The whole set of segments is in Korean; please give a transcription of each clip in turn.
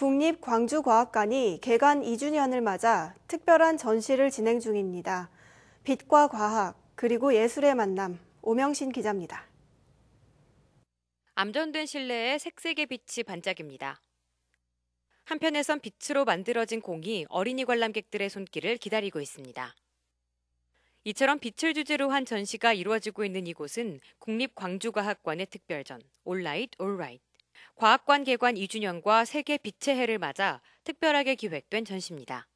국립광주과학관이 개관 2주년을 맞아 특별한 전시를 진행 중입니다. 빛과 과학, 그리고 예술의 만남, 오명신 기자입니다. 암전된 실내에 색색의 빛이 반짝입니다. 한편에선 빛으로 만들어진 공이 어린이 관람객들의 손길을 기다리고 있습니다. 이처럼 빛을 주제로 한 전시가 이루어지고 있는 이곳은 국립광주과학관의 특별전 올라이트 올라이트 과학관 개관 2주년과 세계 빛의 해를 맞아 특별하게 기획된 전시입니다.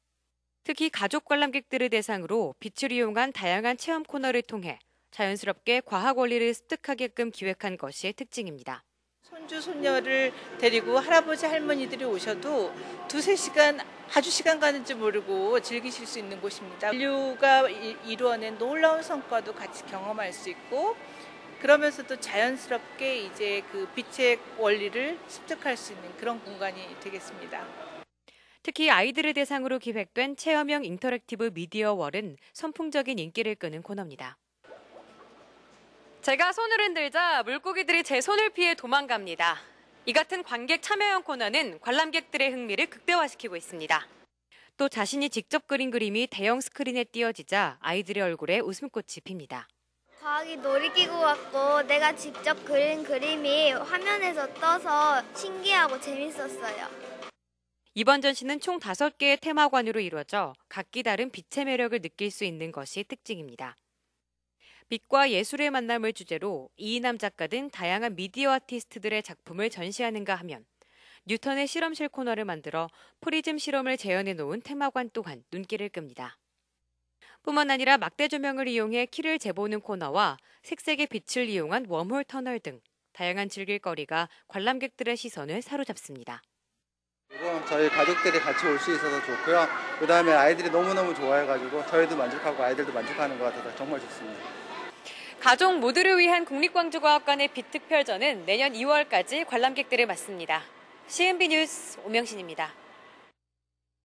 특히 가족 관람객들을 대상으로 빛을 이용한 다양한 체험 코너를 통해 자연스럽게 과학 원리를 습득하게끔 기획한 것이 특징입니다. 손주 손녀를 데리고 할아버지 할머니들이 오셔도 두세 시간 아주 시간 가는지 모르고 즐기실 수 있는 곳입니다. 인류가 이루어낸 놀라운 성과도 같이 경험할 수 있고 그러면서도 자연스럽게 이제 그 빛의 원리를 습득할 수 있는 그런 공간이 되겠습니다. 특히 아이들을 대상으로 기획된 체험형 인터랙티브 미디어 월은 선풍적인 인기를 끄는 코너입니다. 제가 손을 흔들자 물고기들이 제 손을 피해 도망갑니다. 이 같은 관객 참여형 코너는 관람객들의 흥미를 극대화시키고 있습니다. 또 자신이 직접 그린 그림이 대형 스크린에 띄어지자 아이들의 얼굴에 웃음꽃이 핍니다. 과학이 놀이기구 같고 내가 직접 그린 그림이 화면에서 떠서 신기하고 재밌었어요. 이번 전시는 총 5개의 테마관으로 이루어져 각기 다른 빛의 매력을 느낄 수 있는 것이 특징입니다. 빛과 예술의 만남을 주제로 이인남 작가 등 다양한 미디어 아티스트들의 작품을 전시하는가 하면 뉴턴의 실험실 코너를 만들어 프리즘 실험을 재현해 놓은 테마관 또한 눈길을 끕니다. 뿐만 아니라 막대 조명을 이용해 키를 재보는 코너와 색색의 빛을 이용한 웜홀 터널 등 다양한 즐길거리가 관람객들의 시선을 사로잡습니다. 이건 저희 가족들이 같이 올 수 있어서 좋고요. 그 다음에 아이들이 너무너무 좋아해가지고 저희도 만족하고 아이들도 만족하는 것 같아서 정말 좋습니다. 가족 모두를 위한 국립광주과학관의 빛특별전은 내년 2월까지 관람객들을 맞습니다. CNB 뉴스 오명신입니다.